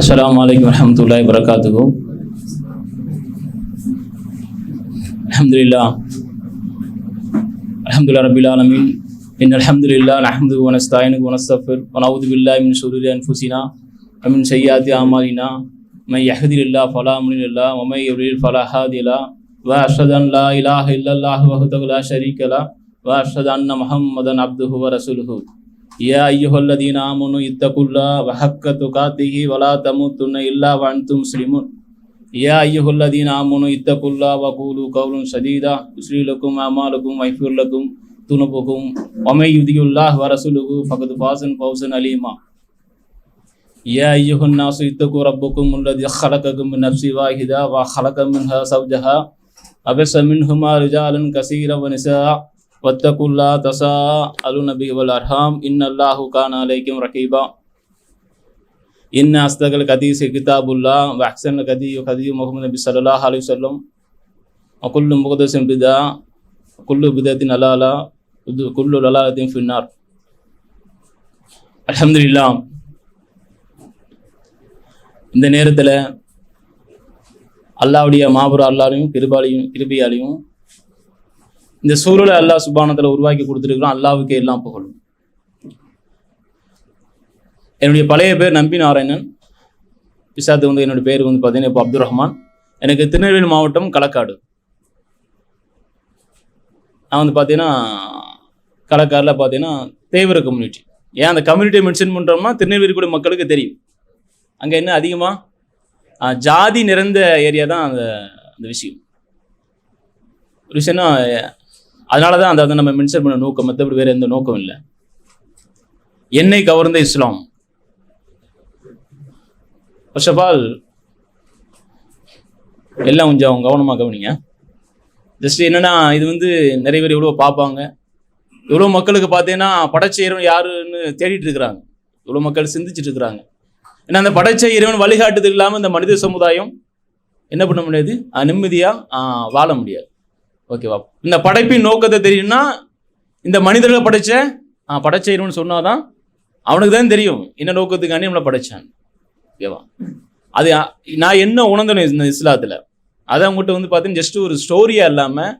السلام عليكم ورحمة الله وبركاته. الحمد لله. الحمد لله رب العالمين. إن الحمد لله نحمده ونستعينه ونستغفره ونعوذ بالله من شرور أنفسنا ومن سيئات أعمالنا من يهد الله فلا مضل له ومن يضلل فلا هادي له وأشهد أن لا إله إلا الله وحده لا شريك له وأشهد أن محمدا عبده ورسوله يا أيها الذين آمنوا اتقوا الله وحق تقاته ولا تموتن إلا وأنتم مسلمون يا أيها الذين آمنوا اتقوا الله وقولوا قولا سديدا يسر لكم أعمالكم ويغفر لكم ذنوبكم ومن يطع الله ورسوله فقد فاز فوزا عليما يا أيها الناس اتقوا ربكم الذي خلقكم من نفس واحدة وخلق منها زوجها أبس منهما رجالا كثيرا ونساء واتقوا الله تساءلون به والأرحام إن الله كان عليكم رقيبا إن أصدق الحديث كتاب الله وأحسن الهدي هدي محمد صلى الله عليه وسلم وكل محدث بدعة وكل بدعة ضلالة குல்லு லலாலத்தையும் ஃபின்னார். அலமதுல்லா இந்த நேரத்தில் அல்லாவுடைய மாபுர அல்லாலையும் கிருபாலையும் கிருபியாலையும் இந்த சூழலை அல்லாஹ் சுபானத்தில் உருவாக்கி கொடுத்துருக்கிறோம் அல்லாவுக்கே எல்லாம் புகழும். என்னுடைய பழைய பேர் நம்பி நாராயணன் பிசாத்து வந்து என்னோடய பேர் வந்து பார்த்தீங்கன்னா இப்போ அப்துல் ரஹ்மான். எனக்கு திருநெல்வேலி மாவட்டம் களக்காடு. நான் வந்து பார்த்தீங்கன்னா கலக்காரில் பார்த்தீங்கன்னா தேவர கம்யூனிட்டி ஏன் அந்த கம்யூனிட்டியை மென்ஷன் பண்ணுறோம்னா திருநெல்வேலி கூட மக்களுக்கு தெரியும். அங்கே என்ன அதிகமாக ஜாதி நிறைந்த ஏரியா தான் அந்த அந்த விஷயம். ஒரு விஷயம்னா அதனால தான் அந்த அதை நம்ம மென்ஷன் பண்ண நோக்கம் மற்றபடி வேறு எந்த நோக்கம் இல்லை. என்னை கவர்ந்த இஸ்லாம். ஃபர்ஸ்ட் ஆஃப் ஆல் எல்லாம் கொஞ்சம் கவனமாக கவனிங்க. ஜஸ்ட் என்னன்னா இது வந்து நிறைய பேர் எவ்வளோ பார்ப்பாங்க. இவ்வளோ மக்களுக்கு பார்த்தீங்கன்னா படைச்ச யாருன்னு தேடிட்டு இருக்கிறாங்க. இவ்வளோ மக்கள் சிந்திச்சுட்டு இருக்கிறாங்க. ஏன்னா அந்த படைச்ச இறைவன் வழிகாட்டுதல் இல்லாமல் இந்த மனித சமுதாயம் என்ன பண்ண முடியாது? நிம்மதியாக வாழ முடியாது. ஓகேவா? இந்த படைப்பின் நோக்கத்தை தெரியும்னா இந்த மனிதர்களை படைச்ச படைச்ச இறைவன் சொன்னாதான் அவனுக்கு தான் தெரியும் என்ன நோக்கத்துக்காண்டி நம்மளை படைச்சான் ஓகேவா? அது நான் என்ன உணர்ந்தேன் இந்த இஸ்லாத்தில் அதை அவங்ககிட்ட வந்து பார்த்தீங்கன்னா ஜஸ்ட் ஒரு ஸ்டோரியாக இல்லாமல்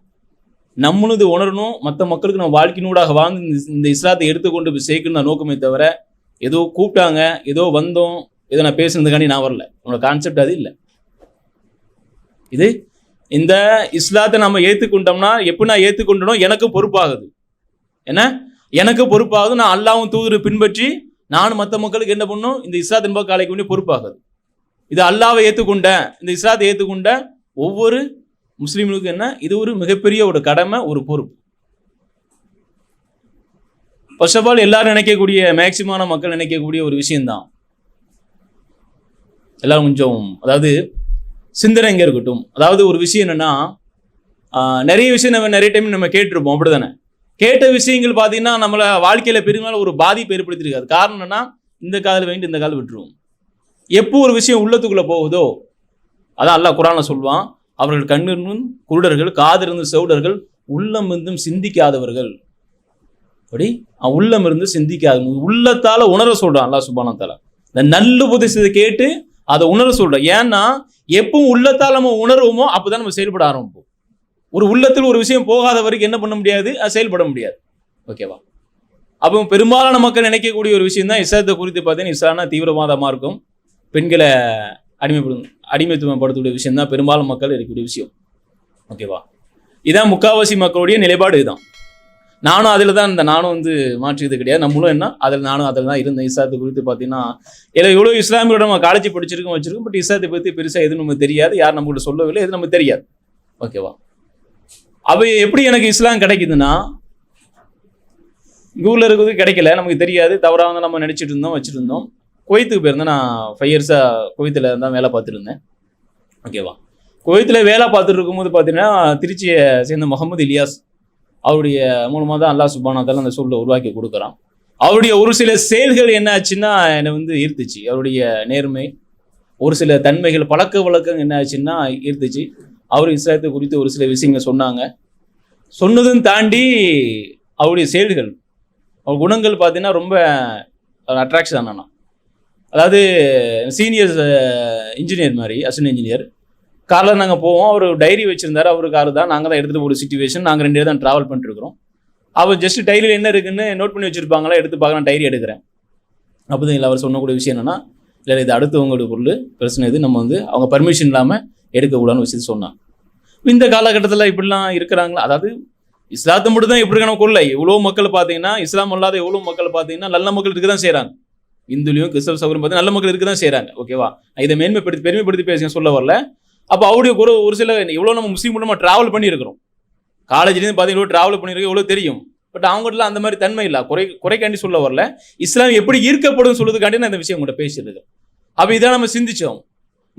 நம்மளும் இது உணரணும். மற்ற மக்களுக்கு நம்ம வாழ்க்கையினூடாக வாழ்ந்து இந்த- இஸ்லாத்தை எடுத்துக்கொண்டு போய் சேர்க்கணும் நோக்கமே தவிர ஏதோ கூப்பிட்டாங்க ஏதோ வந்தோம் ஏதோ நான் பேசுனதுக்காண்டி நான் வரல. உங்களோட கான்செப்ட் அது இல்லை. இது இந்த இஸ்லாத்தை நம்ம ஏற்றுக்கொண்டோம்னா எப்படி நான் ஏற்றுக்கொண்டனோ எனக்கு பொறுப்பாகுது. என்ன? எனக்கு பொறுப்பாகுது. நான் அல்லாவும் தூதரை பின்பற்றி நானும் மற்ற மக்களுக்கு என்ன பண்ணும் இந்த இஸ்லாத் பக்கம் காலைக்கு வேண்டிய பொறுப்பாகுது. இது அல்லாவை ஏற்றுக்கொண்டேன் இந்த இஸ்லாத்தை ஏற்றுக்கொண்ட ஒவ்வொரு முஸ்லீம்களுக்கு என்ன? இது ஒரு மிகப்பெரிய ஒரு கடமை ஒரு பொறுப்பு. ஃபர்ஸ்ட் ஆஃப் ஆல் எல்லாரும் நினைக்கக்கூடிய மேக்சிமான மக்கள் நினைக்கக்கூடிய ஒரு விஷயம்தான். எல்லாரும் கொஞ்சம் அதாவது சிந்தனை எங்கே இருக்கட்டும். அதாவது ஒரு விஷயம் என்னன்னா நிறைய விஷயம் நம்ம நிறைய டைம் நம்ம கேட்டிருப்போம் அப்படிதானே கேட்ட விஷயங்கள் பார்த்தீங்கன்னா நம்மளை வாழ்க்கையில் பெரும்பாலும் ஒரு பாதிப்பு ஏற்படுத்தியிருக்காது. காரணம் என்னன்னா இந்த காதில் வேண்டி இந்த காதில் விட்டுருவோம் எப்போ ஒரு விஷயம் உள்ளத்துக்குள்ளே போகுதோ அதான் அல்லாஹ் குரானை சொல்லுவான் அவர்கள் கண்ணிருந்தும் குருடர்கள் காதிருந்தும் செவுடர்கள் உள்ளம் இருந்தும் சிந்திக்காதவர்கள். அப்படி அவன் உள்ளம் இருந்து சிந்திக்காத உள்ளத்தால உணர சொல்றான் அல்லாஹ் சுபானத்தால இந்த நல்ல உபதேசத்தை கேட்டு அதை உணர சொல்றான். ஏன்னா எப்பவும் உள்ளத்தால் நம்ம உணர்வோமோ அப்பதான் நம்ம செயல்பட ஆரம்பிப்போம். ஒரு உள்ளத்தில் ஒரு விஷயம் போகாத வரைக்கும் என்ன பண்ண முடியாது? அது செயல்பட முடியாது. ஓகேவா அப்போ பெரும்பாலான மக்கள் நினைக்கக்கூடிய ஒரு விஷயம் தான் இஸ்லாத்தை குறித்து பார்த்தீங்கன்னா இஸ்லாம்னா தீவிரவாதமாக இருக்கும். பெண்களை அடிமைப்படும் அடிமைத்துவப்படுத்தக்கூடிய விஷயம் தான் பெரும்பாலும் மக்கள் இருக்கக்கூடிய விஷயம். ஓகேவா இதான் முக்காவாசி மக்களுடைய நிலைப்பாடு இதுதான். நானும் அதில் தான் இந்த நானும் வந்து மாற்றியது கிடையாது. நம்மளும் என்ன? அதில் நானும் அதில் தான் இருந்தேன். இஸ்லாத்தை குறித்து பார்த்தீங்கன்னா இல்லை எவ்வளோ இஸ்லாமியோட நம்ம காலேஜ் படிச்சிருக்கோம் வச்சிருக்கோம். பட் இஸ்லாத்தை பற்றி பெருசாக எதுவும் நமக்கு தெரியாது. யார் நம்மகிட்ட சொல்லவில்லை. எது நமக்கு தெரியாது. ஓகேவா அவை எப்படி எனக்கு இஸ்லாம் கிடைக்குதுன்னா ஊரில் இருக்கிறது கிடைக்கல. நமக்கு தெரியாது. தவறாக வந்து நம்ம நினச்சிட்டு இருந்தோம் வச்சுட்டு இருந்தோம். குவைத்துக்கு போயிருந்தேன். நான் ஃபைவ் இயர்ஸாக குவைத்தில் தான் வேலை பார்த்துருந்தேன் ஓகேவா? குவைத்தில் வேலை பார்த்துட்டு இருக்கும்போது பார்த்தீங்கன்னா திருச்சியை சேர்ந்த முகமது இலியாஸ் அவருடைய மூலமாக தான் அல்லாஹ் சுபானாத்தால அந்த சூழலை உருவாக்கி கொடுக்குறான். அவருடைய ஒரு சில செயல்கள் என்ன ஆச்சுன்னா என்னை வந்து ஈர்த்துச்சு. அவருடைய நேர்மை ஒரு சில தன்மைகள் பழக்க வழக்கம் என்ன ஆச்சுன்னா ஈர்த்துச்சு. அவர் இஸ்லாத்தை குறித்து ஒரு சில விஷயங்கள் சொன்னாங்க. சொன்னதும் தாண்டி அவருடைய செயல்கள் அவர் குணங்கள் பார்த்தீங்கன்னா ரொம்ப அட்ராக்ஷன் ஆனா அதாவது சீனியர் இன்ஜினியர் மாதிரி அசிஸ்டன்ட் இன்ஜினியர் காரில் நாங்கள் போவோம். அவர் டைரி வச்சுருந்தார். அவர் கார் தான். நாங்கள் தான் எடுத்துகிட்டு போகிற சுச்சுவேஷன் நாங்கள் ரெண்டு பேர் தான் ட்ராவல் பண்ணிட்டுருக்கிறோம் அவர் ஜஸ்ட் டைரியில் என்ன இருக்குன்னு நோட் பண்ணி வச்சுருப்பாங்களா? எடுத்து பார்க்கலாம். டைரி எடுக்கிறேன். அப்போ இல்லை அவர் சொன்னக்கூடிய விஷயம் என்னன்னா இல்லை இது அடுத்தவங்களோட பொருள். பிரச்சனை இது. நம்ம வந்து அவங்க பர்மிஷன் இல்லாமல் எடுக்கக்கூடாதுன்னு விஷயத்தை சொன்னான் இந்த காலகட்டத்தில் இப்படிலாம் இருக்கிறாங்களா? அதாவது இஸ்லாத்தை மட்டும் தான் இப்படி இருக்கான கொள்ளை. எவ்வளோ மக்கள் பார்த்தீங்கன்னா இஸ்லாம் அல்லாத எவ்வளோ மக்கள் பார்த்தீங்கன்னா நல்ல மக்கள் இருக்க தான் செய்கிறாங்க இந்துலையும் கிறிஸ்தவ சகோதரம் பார்த்தீங்கன்னா நல்ல மக்கள் இருக்க தான் செய்கிறாங்க ஓகேவா இதை மேன்மைப்படுத்தி பெருமைப்படுத்தி பேசுங்க சொல்ல வரல. அப்போ அவருடைய ஒரு ஒரு சில எவ்வளோ நம்ம முஸ்லீம் மூலமாக ட்ராவல் பண்ணியிருக்கிறோம். காலேஜ்லேருந்து பார்த்தீங்கன்னா ட்ராவல் பண்ணியிருக்கோம் எவ்வளோ தெரியும். பட் அவங்ககிட்டலாம் அந்த மாதிரி தன்மை இல்லை. குறை குறைக்காண்டி சொல்ல வரல. இஸ்லாம் எப்படி ஈர்க்கப்படும் சொல்றதுக்காண்டி நான் இந்த விஷயம் உங்கள்கிட்ட பேசிட்டு அப்போ இதை நம்ம சிந்திச்சோம்.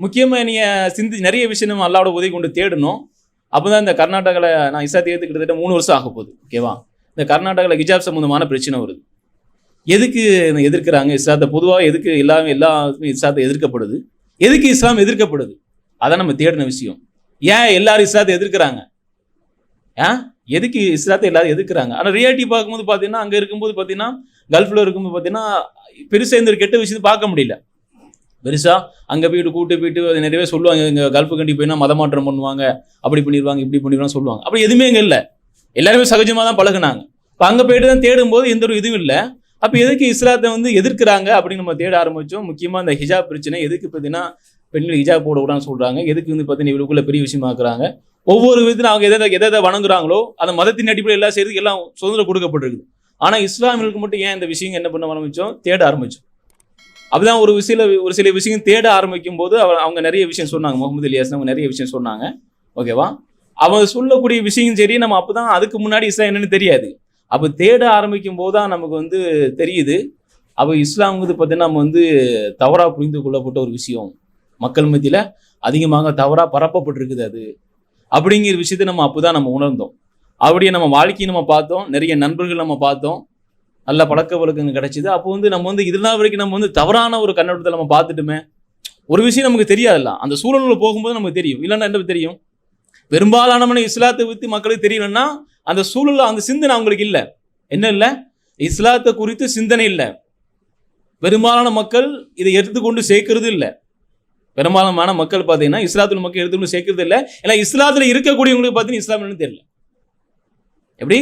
முக்கியமாக நீங்கள் சிந்தி நிறைய விஷயம் நம்ம அல்லாவோட உதவி கொண்டு தேடணும். அப்போ தான் இந்த கர்நாடகாவில் நான் இசா தேர்த்து கிட்டத்தட்ட மூணு வருஷம் ஆக போகுது. ஓகேவா இந்த கர்நாடகாவில் ஹிஜாப் சம்மந்தமான பிரச்சனை வருது. எதுக்கு எதிர்க்கிறாங்க? இஸ்லாத்தை பொதுவாக எதுக்கு எல்லாமே எல்லாருமே இஸ்லாத்தை எதிர்க்கப்படுது? எதுக்கு இஸ்லாம் எதிர்க்கப்படுது? அதான் நம்ம தேடின விஷயம். ஏன் எல்லாரும் இஸ்லாத்தை எதிர்க்கிறாங்க? ஏன் எதுக்கு இஸ்லாத்தை எல்லாரும் எதிர்க்கிறாங்க? ஆனால் ரியாலிட்டி பார்க்கும்போது பார்த்தீங்கன்னா அங்கே இருக்கும்போது பார்த்தீங்கன்னா கல்ஃபில் இருக்கும்போது பார்த்தீங்கன்னா பெருசாக இந்த ஒரு கெட்ட விஷயத்தை பார்க்க முடியல. பெருசா அங்கே போயிட்டு கூட்டு போயிட்டு அது நிறையவே சொல்லுவாங்க. இங்கே கல்ஃபு கண்டி போயினா மதமாற்றம் பண்ணுவாங்க. அப்படி பண்ணிடுவாங்க இப்படி பண்ணிடுவாங்க சொல்லுவாங்க. அப்படி எதுவுமே இங்கே இல்லை. எல்லாருமே சகஜமாக தான் பழகுனாங்க. இப்போ அங்கே போயிட்டு தான் தேடும்போது எந்த ஒரு இதுவும் இல்லை. அப்போ எதுக்கு இஸ்லாத்தை வந்து எதிர்க்கிறாங்க அப்படின்னு நம்ம தேட ஆரம்பித்தோம் முக்கியமாக இந்த ஹிஜாப் பிரச்சனை எதுக்கு பார்த்தீங்கன்னா பெண்கள் ஹிஜாப் போடக்கூடாதுன்னு சொல்கிறாங்க எதுக்கு வந்து பார்த்தீங்கன்னா இவளுக்குள்ள பெரிய விஷயமாக்குறாங்க ஒவ்வொரு விதத்தில் அவங்க எதை எதை எதை வணங்குறாங்களோ அந்த மதத்தின் அடிப்படையில் எல்லாம் செய்யறதுக்கு எல்லாம் சுதந்திரம் கொடுக்கப்பட்டிருக்குது ஆனால் இஸ்லாமியர்களுக்கு மட்டும் ஏன் இந்த விஷயம் என்ன பண்ண ஆரம்பித்தோம் தேட ஆரம்பித்தோம் அப்படிதான் ஒரு விஷயம் ஒரு சில விஷயம் தேட ஆரம்பிக்கும் போது அவ- அவங்க நிறைய விஷயம் சொன்னாங்க. முகமது இலியாஸ் அவங்க நிறைய விஷயம் சொன்னாங்க. ஓகேவா? அவங்க சொல்லக்கூடிய விஷயம் சரி நம்ம அப்பதான் அதுக்கு முன்னாடி இஸ்லாம் என்னன்னு தெரியாது. அப்போ தேட ஆரம்பிக்கும் போது தான் நமக்கு வந்து தெரியுது. அப்போ இஸ்லாம் வந்து பார்த்தீங்கன்னா நம்ம வந்து தவறாக புரிந்து கொள்ளப்பட்ட ஒரு விஷயம். மக்கள் மத்தியில் அதிகமாக தவறாக பரப்பப்பட்டிருக்குது அது. அப்படிங்கிற விஷயத்தை நம்ம அப்போதான் நம்ம உணர்ந்தோம். அப்படியே நம்ம வாழ்க்கையை நம்ம பார்த்தோம். நிறைய நண்பர்கள் நம்ம பார்த்தோம். நல்ல பழக்க வழக்கங்கள் கிடைச்சிது. அப்போ வந்து நம்ம வந்து இதெல்லாம் வரைக்கும் நம்ம வந்து தவறான ஒரு கண்ணோட்டத்தை நம்ம பார்த்துட்டுமே. ஒரு விஷயம் நமக்கு தெரியாதுல்ல. அந்த சூழலில் போகும்போது நமக்கு தெரியும். இல்லைன்னா என்ன தெரியும்? பெரும்பாலானவனை இஸ்லாத்தை பற்றி மக்களுக்கு தெரியலன்னா அந்த சூழலில் அந்த சிந்தனை அவங்களுக்கு இல்லை. என்ன இல்லை? இஸ்லாத்தை குறித்து சிந்தனை இல்லை. பெரும்பாலான மக்கள் இதை எடுத்துக்கொண்டு சேர்க்கறது இல்லை. பெரும்பாலான மக்கள் பார்த்தீங்கன்னா இஸ்லாத்துல மக்கள் எடுத்துக்கொண்டு சேர்க்கறது இல்லை. ஏன்னா இஸ்லாத்துல இருக்கக்கூடியவங்களுக்கு பார்த்தீங்கன்னா இஸ்லாம் என்னன்னு தெரியல. எப்படி?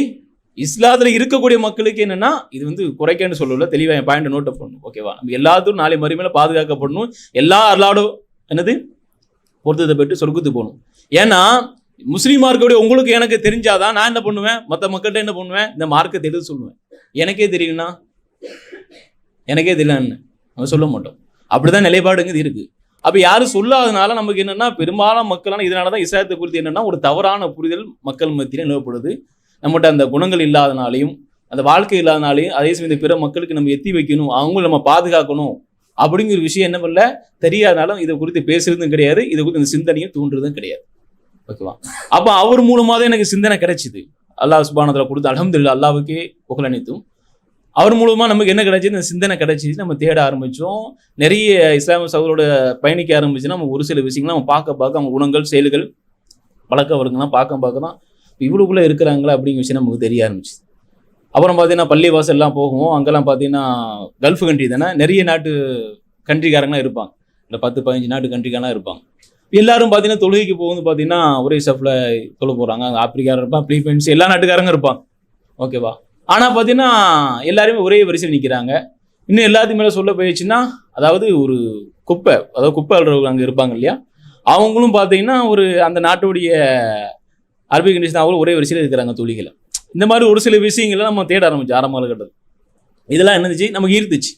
இஸ்லாத்துல இருக்கக்கூடிய மக்களுக்கு என்னன்னா இது வந்து குறைக்கன்னு சொல்லல தெளிவாக என் பாயிண்ட் நோட்டை பண்ணணும் ஓகேவா நம்ம எல்லாத்துக்கும் நாளை மறுமையில பாதுகாக்கப்படணும். எல்லா அல்லாடும் என்னது? பொருத்தத்தை பெற்று சொர்க்கத்துக்கு போகணும். ஏன்னா முஸ்லீம் மார்க்கோடைய உங்களுக்கு எனக்கு தெரிஞ்சாதான் நான் என்ன பண்ணுவேன்? மற்ற மக்கள்கிட்ட என்ன பண்ணுவேன்? இந்த மார்க்கத்தை எடுத்து சொல்லுவேன். எனக்கே தெரியலனா? எனக்கே தெரியலன்னு நம்ம சொல்ல மாட்டோம். அப்படிதான் நிலைப்பாடுங்கிறது இருக்கு. அப்போ யாரும் சொல்லாதனால நமக்கு என்னென்னா பெரும்பாலான மக்களான இதனால தான் இஸ்லாத்தை குறித்து என்னன்னா ஒரு தவறான புரிதல் மக்கள் மத்தியில் நிலவப்படுது. நம்மகிட்ட அந்த குணங்கள் இல்லாதனாலையும் அந்த வாழ்க்கை இல்லாதனாலையும் அதே சமயம் இந்த பிற மக்களுக்கு நம்ம எத்தி வைக்கணும் அவங்களும் நம்ம பாதுகாக்கணும் அப்படிங்கிற விஷயம் என்ன பண்ணல? தெரியாதனாலும் இதை குறித்து பேசுறதும் கிடையாது. இதை குறித்து இந்த சிந்தனையும் தூண்டுறதும் கிடையாது. ஓகேவா அப்போ அவர் மூலமாக தான் எனக்கு சிந்தனை கிடைச்சிது. அல்லாஹ் சுபானத்தில் கொடுத்து அலமதுல்லா அல்லாவுக்கே புகழனைத்தும் அவர் மூலமாக நமக்கு என்ன கிடைச்சிது? இந்த சிந்தனை கிடைச்சிது. நம்ம தேட ஆரம்பித்தோம் நிறைய இஸ்லாமிய சகோதரோட பயணிக்க ஆரம்பிச்சுன்னா நம்ம ஒரு சில விஷயங்கள் நம்ம பார்க்க பார்க்க அவங்க குணங்கள் செயல்கள் பழக்க வழக்கம்லாம் பார்க்க பார்க்க தான் இவ்வளோக்குள்ளே இருக்கிறாங்களா அப்படிங்கிற விஷயம் நமக்கு தெரிய ஆரம்பிச்சு அப்புறம் பார்த்தீங்கன்னா பள்ளிவாசல் எல்லாம் போகும். அங்கெல்லாம் பார்த்தீங்கன்னா கல்ஃப் கண்ட்ரி தானே? நிறைய நாட்டு கண்ட்ரிக்காரங்களாம் இருப்பாங்க. இல்லை பத்து பதினஞ்சு நாட்டு கண்ட்ரிக்காரலாம் இருப்பாங்க. எல்லாரும் பார்த்தீங்கன்னா தொழுகைக்கு போகும்போது பார்த்தீங்கன்னா ஒரே ஸ்டெப்பில் தொழ போகிறாங்க அங்கே ஆப்பிரிக்காரர் இருப்பான் பிலிப்பைன்ஸ் எல்லா நாட்டுக்காரங்க இருப்பாங்க ஓகேவா ஆனால் பார்த்தீங்கன்னா எல்லாருமே ஒரே வரிசையில் நிற்கிறாங்க இன்னும் எல்லாத்துக்கு மேலே சொல்ல போயிடுச்சுன்னா அதாவது ஒரு குப்பை அதாவது குப்பை அழுறவங்க அங்கே இருப்பாங்க இல்லையா? அவங்களும் பார்த்தீங்கன்னா ஒரு அந்த நாட்டுடைய அரபிக் கண்டிஷன் அவங்களும் ஒரே வரிசையில் இருக்கிறாங்க தொழிகளை இந்த மாதிரி ஒரு சில விஷயங்களை நம்ம தேட ஆரம்பிச்சு ஆரம்ப காலகட்டத்தில். இதெல்லாம் என்னந்துச்சு? நமக்கு ஈர்த்துச்சு.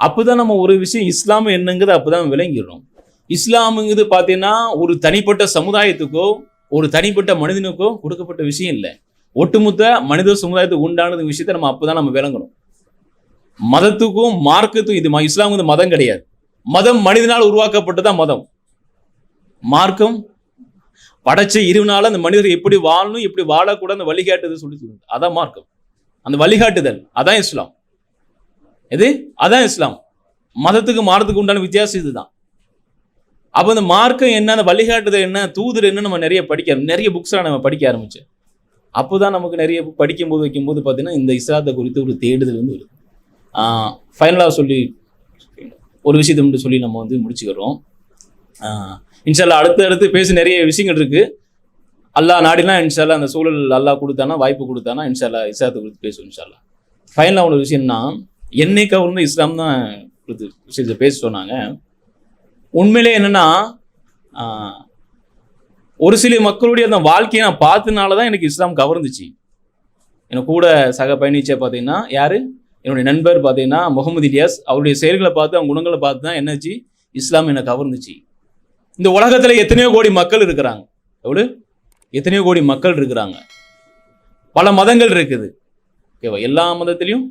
அப்போதான் நம்ம ஒரு விஷயம் இஸ்லாம் என்னங்கிறது அப்போதான் விளங்கிடுறோம். இஸ்லாமுங்கிறது பார்த்தீங்கன்னா ஒரு தனிப்பட்ட சமுதாயத்துக்கோ ஒரு தனிப்பட்ட மனிதனுக்கோ கொடுக்கப்பட்ட விஷயம் இல்லை. ஒட்டுமொத்த மனித சமுதாயத்துக்கு உண்டானது விஷயத்த நம்ம அப்போதான் நம்ம விளங்கணும். மதத்துக்கும் மார்க்கத்துக்கும் இது ம- இஸ்லாம் வந்து மதம் கிடையாது. மதம் மனிதனால் உருவாக்கப்பட்டதான் மதம். மார்க்கம் படைச்ச இருவினால அந்த மனிதர் எப்படி வாழணும் எப்படி வாழக்கூடாது அந்த வழிகாட்டுதல் சொல்லி சொல்லுது அதான் மார்க்கம். அந்த வழிகாட்டுதல் அதான் இஸ்லாம். எது? அதான் இஸ்லாம். மதத்துக்கு மாறத்துக்கு உண்டான வித்தியாசம் இதுதான். அப்போ அந்த மார்க்கம் என்ன அந்த வழிகாட்டுதல் என்ன தூதர் என்ன நம்ம நிறைய படிக்க நிறைய புக்ஸ்லாம் நம்ம படிக்க ஆரம்பிச்சு. அப்போ தான் நமக்கு நிறைய படிக்கும்போது வைக்கும்போது பார்த்தீங்கன்னா இந்த இஸ்லாத்தை குறித்து ஒரு தேடுதல் வந்து வருது. ஃபைனலாக சொல்லி ஒரு விஷயத்தை மட்டும் சொல்லி நம்ம வந்து முடிச்சுக்கிறோம். இன்ஷால்லா அடுத்து அடுத்து பேச நிறைய விஷயங்கள் இருக்குது அல்லா நாடினா இன்ஷால்லா அந்த சூழல் அல்லாஹ் கொடுத்தானா வாய்ப்பு கொடுத்தானா இன்ஷால்லா இஸ்லாத்தை குறித்து பேசுவோம் இன்ஷால்லா ஃபைனலாக ஒரு விஷயம்னா என்னை வந்து இஸ்லாம் தான் குறித்து விஷயத்தை பேச சொன்னாங்க. உண்மையிலே என்னன்னா ஒரு சில மக்களுடைய அந்த வாழ்க்கையை நான் பார்த்தனால தான் எனக்கு இஸ்லாம் கவர்ந்துச்சு எனக்கு கூட சக பயணிச்ச பார்த்தீங்கன்னா யாரு? என்னுடைய நண்பர் பார்த்தீங்கன்னா முகமது இலியாஸ். அவருடைய செயல்களை பார்த்து அவங்க குணங்களை பார்த்து தான் என்னாச்சு? இஸ்லாம் என்னை கவர்ந்துச்சு இந்த உலகத்தில் எத்தனையோ கோடி மக்கள் இருக்கிறாங்க. எவ்வளோ எத்தனையோ கோடி மக்கள் இருக்கிறாங்க. பல மதங்கள் இருக்குது. ஓகேவா எல்லா மதத்துலேயும்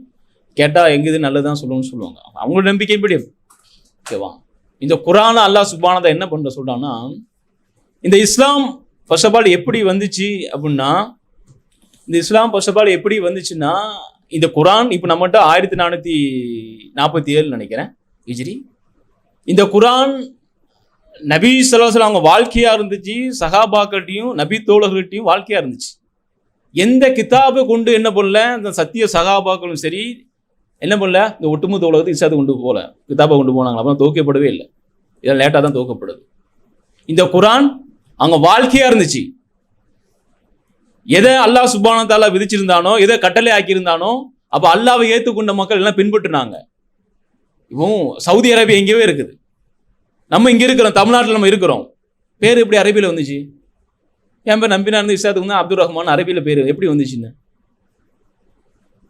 கேட்டால் எங்குது நல்லதுதான் சொல்லணும்னு சொல்லுவாங்க. அவங்களோட நம்பிக்கைப்படி ஓகேவா இந்த குரான அல்லாஹ் சுபானதை என்ன பண்ண சொல்கிறான்னா இந்த இஸ்லாம் ஃபர்ஸ்ட் ஆஃப் ஆல் எப்படி வந்துச்சு அப்படின்னா இந்த இஸ்லாம் ஃபர்ஸ்ட் ஆஃப் ஆல் எப்படி வந்துச்சுன்னா இந்த குரான் இப்போ நம்மகிட்ட ஆயிரத்தி நானூற்றி நாற்பத்தி ஏழு நினைக்கிறேன் ஹிஜ்ரி. இந்த குரான் நபி சலாசல் அவங்க வாழ்க்கையாக இருந்துச்சு சகாபாக்கள்கிட்டையும் நபி தோழர்கள்ட்டையும் வாழ்க்கையாக இருந்துச்சு. எந்த கிதாபை கொண்டு என்ன பண்ணல இந்த சத்திய சகாபாக்களும் சரி என்ன பண்ணல? இந்த ஒட்டுமொத்த உலகத்தை இசாத்து கொண்டு போகல. கிதாபை கொண்டு போனாங்க. அப்புறம் துவக்கப்படவே இல்லை. இதெல்லாம் லேட்டாக தான் துவக்கப்படுது. இந்த குரான் அவங்க வாழ்க்கையாக இருந்துச்சு. எதை அல்லாஹ் சுபான தாலா விதிச்சிருந்தானோ எதை கட்டளை ஆக்கியிருந்தானோ அப்போ அல்லாவை ஏற்றுக்கொண்ட மக்கள் எல்லாம் பின்பற்றுனாங்க. இப்போ சவுதி அரேபியா எங்கேயோ இருக்குது. நம்ம இங்கே இருக்கிறோம். தமிழ்நாட்டில் நம்ம இருக்கிறோம். பேர் எப்படி அரேபியில் வந்துச்சு? என் பேர் நம்பினா இருந்து இசாத்துக்கு வந்து அப்துல் ரஹ்மான் அரேபியில் பேர். எப்படி வந்துச்சுன்னு?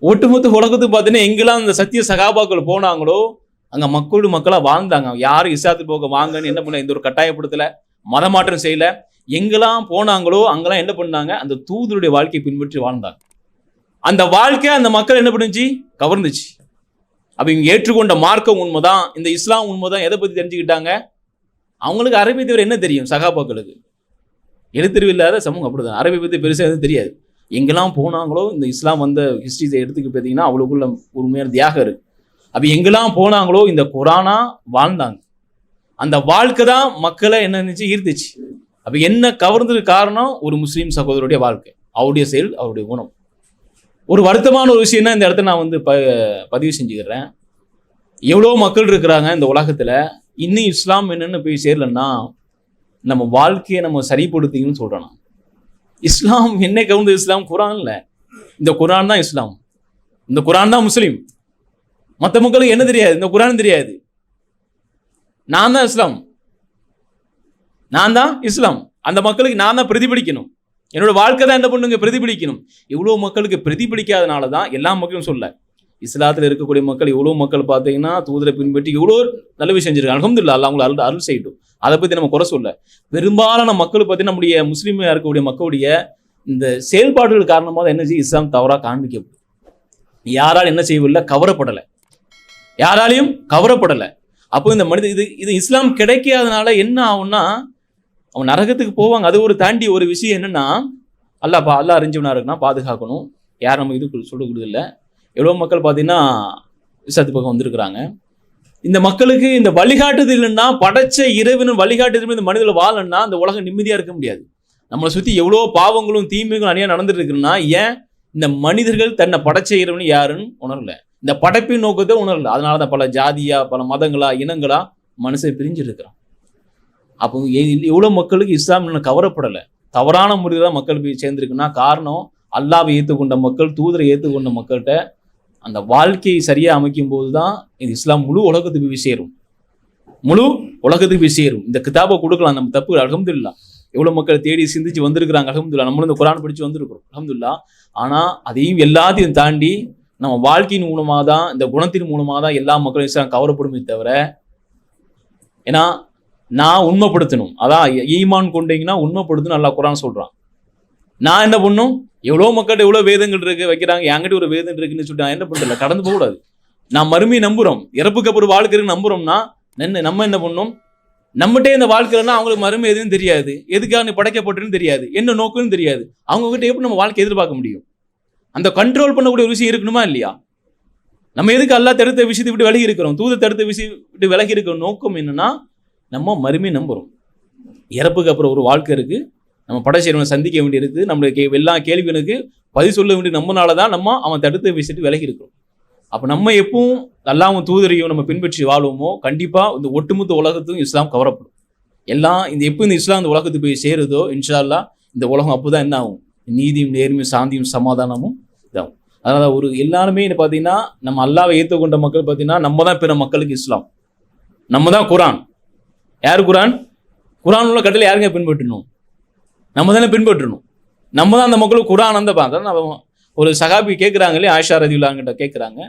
ஒட்டுமொத்த உலகத்துக்கு பார்த்தீங்கன்னா எங்கெல்லாம் அந்த சத்திய சகாபாக்கள் போனாங்களோ அங்கே மக்கள் மக்களாக வாழ்ந்தாங்க யாரும் இசாத்து போக வாங்கன்னு என்ன பண்ண எந்த ஒரு கட்டாயப்படுத்தலை மதமாற்றம் செய்யல. எங்கெல்லாம் போனாங்களோ அங்கெல்லாம் என்ன பண்ணாங்க? அந்த தூதருடைய வாழ்க்கையை பின்பற்றி வாழ்ந்தாங்க. அந்த வாழ்க்கை அந்த மக்கள் என்ன பண்ணுச்சு? கவர்ந்துச்சு. அப்படி இவங்க ஏற்றுக்கொண்ட மார்க்கம் உண்மைதான். இந்த இஸ்லாம் உண்மைதான். எதை பற்றி தெரிஞ்சுக்கிட்டாங்க? அவங்களுக்கு அரபி தவிர என்ன தெரியும்? சகாபாக்களுக்கு. எழுத்தறிவு இல்லாத சமூகம் அப்படிதான். அரபி பற்றி பெருசாக எதுவும் தெரியாது. எங்கெல்லாம் போனாங்களோ இந்த இஸ்லாம் வந்த ஹிஸ்ட்ரிஸை எடுத்துக்க பார்த்தீங்கன்னா அவளுக்குள்ள உண்மையான தியாகம் இருக்கு. அப்போ எங்கெல்லாம் போனாங்களோ இந்த குரானா வாழ்ந்தாங்க. அந்த வாழ்க்கை தான் மக்களை என்ன நினச்சி ஈர்த்துச்சு. அப்போ என்ன கவர்ந்தது காரணம்? ஒரு முஸ்லீம் சகோதரருடைய வாழ்க்கை. அவருடைய செயல் அவருடைய குணம். ஒரு வருத்தமான ஒரு விஷயம்னா இந்த இடத்த நான் வந்து ப பதிவு செஞ்சுக்கிறேன். எவ்வளோ மக்கள் இருக்கிறாங்க இந்த உலகத்தில். இன்னும் இஸ்லாம் என்னென்னு போய் சேரலன்னா நம்ம வாழ்க்கையை நம்ம சரிப்படுத்திக்கணும்னு சொல்கிறேன் நான். இஸ்லாம் என்ன கவுந்து இஸ்லாம் குரான் இல்லை இந்த குரான் தான் இஸ்லாம். இந்த குரான் தான் முஸ்லீம். மற்ற மக்களுக்கு என்ன தெரியாது? இந்த குரான் தெரியாது. நான் தான் இஸ்லாம். நான் தான் இஸ்லாம். அந்த மக்களுக்கு நான் தான் பிரதிபலிக்கணும். என்னோட வாழ்க்கை தான் என்ன பண்ணுங்க? பிரதிபலிக்கணும். இவ்வளோ மக்களுக்கு பிரதிபலிக்காதனால தான் எல்லா மக்களும் சொல்ல. இஸ்லாத்தில் இருக்கக்கூடிய மக்கள் இவ்வளோ மக்கள் பார்த்தீங்கன்னா தூதரை பின்பற்றி இவ்வளோ நல்ல விஷயம் செஞ்சிருக்காங்க. அலமதுல்லா அல்ல அவங்களை அருள் அருள் செய்யட்டும். அதை பற்றி நம்ம குறை சொல்ல. பெரும்பாலான மக்கள் பற்றி நம்முடைய முஸ்லீமாக இருக்கக்கூடிய மக்களுடைய இந்த செயல்பாடுகள் காரணமாக தான் என்ன செய்யும் இஸ்லாம் தவறாக காண்பிக்கப்படும் யாரால் என்ன செய்யவில்லை? கவரப்படலை. யாராலையும் கவரப்படலை. அப்போ இந்த மனித இது இது இஸ்லாம் கிடைக்காதனால என்ன ஆகும்னா அவன் நரகத்துக்கு போவாங்க. அது ஒரு தாண்டி ஒரு விஷயம் என்னென்னா அல்லா பா அல்லா அறிஞ்சவனாக இருக்குன்னா பாதுகாக்கணும். யார் நம்ம இது சொல்லக்கூடாது இல்லை எவ்வளோ மக்கள் பார்த்தீங்கன்னா இஸ்லாத்து பக்கம் வந்திருக்கிறாங்க. இந்த மக்களுக்கு இந்த வழிகாட்டுது இல்லைன்னா படைச்ச இறைவனும் வழிகாட்டுதல் இந்த மனிதர்கள் வாழணும்னா அந்த உலகம் நிம்மதியாக இருக்க முடியாது. நம்மளை சுற்றி எவ்வளோ பாவங்களும் தீமைகளும் அணியாக நடந்துட்டு இருக்குன்னா ஏன் இந்த மனிதர்கள் தன்னை படைச்ச இறைவன் யாருன்னு உணரல. இந்த படைப்பின் நோக்கத்தை உணரல. அதனால தான் பல ஜாதியா பல மதங்களா இனங்களா மனுஷன் பிரிஞ்சிருக்கிறான். அப்போ எவ்வளோ மக்களுக்கு இஸ்லாம் இன்னும் கவரப்படலை. தவறான முறையில் தான் மக்கள் போய் சேர்ந்துருக்குன்னா காரணம் அல்லாவை ஏற்றுக்கொண்ட மக்கள் தூதரை ஏற்றுக்கொண்ட மக்கள்கிட்ட அந்த வாழ்க்கையை சரியாக அமைக்கும் போது தான் இது இஸ்லாம் முழு உலகத்துக்கு போய் சேரும். முழு உலகத்துக்கு போய் சேரும். இந்த கிதாபை கொடுக்கலாம் நம்ம தப்பு அலமதுல்லா எவ்வளோ மக்கள் தேடி சிந்திச்சு வந்திருக்கிறாங்க அலமதுல்லா நம்மளும் இந்த குரான் படித்து வந்திருக்கிறோம் அலமதுல்லா ஆனால் அதையும் எல்லாத்தையும் தாண்டி நம்ம வாழ்க்கையின் மூலமாக தான் இந்த குணத்தின் மூலமாக தான் எல்லா மக்களும் இஸ்லாம் கவரப்படுமே தவிர ஏன்னா நான் உண்மைப்படுத்தணும். அதான் ஈமான் கொண்டீங்கன்னா உண்மைப்படுத்தணும் நல்லா குரான் சொல்கிறான் நான் என்ன பண்ணும்? எவ்வளோ மக்கள்கிட்ட எவ்வளோ வேதங்கள் இருக்கு வைக்கிறாங்க என்கிட்ட ஒரு வேதம் இருக்குன்னு சொல்லிட்டு நான் என்ன பண்றதில்ல? கடந்து போகக்கூடாது. நான் மறுமையை நம்புறோம். இறப்புக்கு அப்புறம் வாழ்க்கை நம்புகிறோம்னா நின்று என்ன நம்ம என்ன பண்ணோம்? நம்மகிட்டே இந்த வாழ்க்கைன்னா அவங்களுக்கு மறுமை எதுவும் தெரியாது. எதுக்காக நீ படைக்கப்பட்டுன்னு தெரியாது. என்ன நோக்குன்னு தெரியாது. அவங்கக்கிட்ட எப்படி நம்ம வாழ்க்கை எதிர்பார்க்க முடியும்? அந்த கண்ட்ரோல் பண்ணக்கூடிய ஒரு விஷயம் இருக்கணுமா இல்லையா? நம்ம எதுக்கு எல்லா தடுத்த விஷயத்தை விட்டு விலகி இருக்கிறோம்? தூத தடுத்த விஷயம் விட்டு விலகி இருக்கிற நோக்கம் என்னன்னா நம்ம மறுமை நம்புகிறோம் இறப்புக்கு அப்புறம் ஒரு வாழ்க்கை இருக்குது நம்ம படைச்சேரவனை சந்திக்க வேண்டியிருக்கு. நம்மளுக்கு எல்லா கேள்விகளுக்கு பதில் சொல்ல வேண்டிய நம்மனால தான் நம்ம அவன் தடுத்து பேசிட்டு விலகி இருக்கிறோம். அப்போ நம்ம எப்பவும் அல்லாவும் தூதரையும் நம்ம பின்பற்றி வாழ்வோமோ கண்டிப்பாக இந்த ஒட்டுமொத்த உலகத்துக்கும் இஸ்லாம் கவரப்படும். எல்லாம் இந்த எப்போ இந்த இஸ்லாம் இந்த உலகத்துக்கு போய் சேருதோ இன்ஷால்லா இந்த உலகம் அப்போ தான் என்ன ஆகும்? நீதியும் நேர்மையும் சாந்தியும் சமாதானமும் இதாகும். அதனால் ஒரு எல்லாருமே என்ன பார்த்தீங்கன்னா நம்ம அல்லாவை ஏற்றுக்கொண்ட மக்கள் பார்த்தீங்கன்னா நம்ம தான் பிற மக்களுக்கு இஸ்லாம். நம்ம தான் குரான். யார் குரான்? குரான் உள்ள கட்டளை யாருங்க பின்பற்றணும்? நம்ம தானே பின்பற்றணும். நம்ம தான் அந்த மக்களுக்கு குரான் அந்த பார்த்தா நம்ம ஒரு சகாபி கேட்குறாங்களே ஆஷா ரதியுல்லாங்கிட்ட கேட்குறாங்க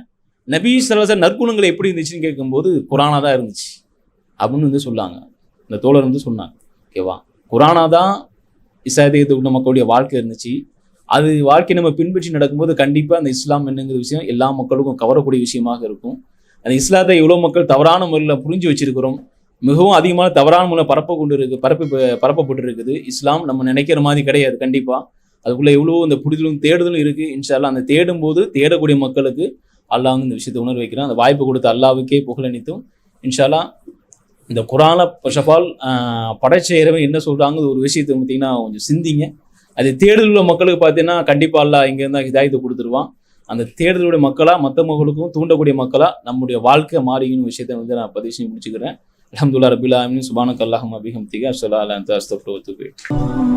நபி சலவச நற்குணங்கள் எப்படி இருந்துச்சுன்னு கேட்கும்போது குரானாக தான் இருந்துச்சு. அப்படின்னு வந்து சொன்னாங்க. இந்த தோழர் வந்து சொன்னாங்க. ஓகேவா குரானாக தான் இசாயத்தை உள்ள மக்களுடைய வாழ்க்கை இருந்துச்சு. அது வாழ்க்கை நம்ம பின்பற்றி நடக்கும்போது கண்டிப்பாக அந்த இஸ்லாம் என்னங்கிற விஷயம் எல்லா மக்களுக்கும் கவரக்கூடிய விஷயமாக இருக்கும். அந்த இஸ்லாத்தை எவ்வளோ மக்கள் தவறான முறையில் புரிஞ்சு வச்சிருக்கிறோம். மிகவும் அதிகமான தவறான மூலம் பரப்ப கொண்டு இருக்கு பரப்பி பரப்பப்பட்டு இருக்குது இஸ்லாம் நம்ம நினைக்கிற மாதிரி கிடையாது கண்டிப்பாக அதுக்குள்ளே எவ்வளோ இந்த புரிதலும் தேடுதலும் இருக்குது இன்ஷால்லா அந்த தேடும் போது தேடக்கூடிய மக்களுக்கு அல்லாஹ் வந்து இந்த விஷயத்தை உணர வைக்கிறான். அந்த வாய்ப்பு கொடுத்த அல்லாவுக்கே புகழனித்தும் இன்ஷால்லா இந்த குரானை ஃபர்ஸ்ட் ஆஃப் ஆல் படைச்ச இறைவன் என்ன சொல்கிறாங்க ஒரு விஷயத்தை பார்த்தீங்கன்னா கொஞ்சம் சிந்திங்க. அது தேடுதல் உள்ள மக்களுக்கு பார்த்தீங்கன்னா கண்டிப்பாக அல்லாஹ் இங்கேருந்தா இதாயத்தை கொடுத்துருவான். அந்த தேடுதலுடைய மக்களாக மற்ற மக்களுக்கும் தூண்டக்கூடிய மக்களாக நம்முடைய வாழ்க்கை மாறிங்கன்னு விஷயத்தை வந்து நான் பதிவு செஞ்சு முடிச்சுக்கிறேன். அலமதுல்லா ரபில் ஆமின் சுபானக் அல்லாஹம் அபிஹம் திகா சொல்லா அலா அந்த அஸ்தஃப்ரு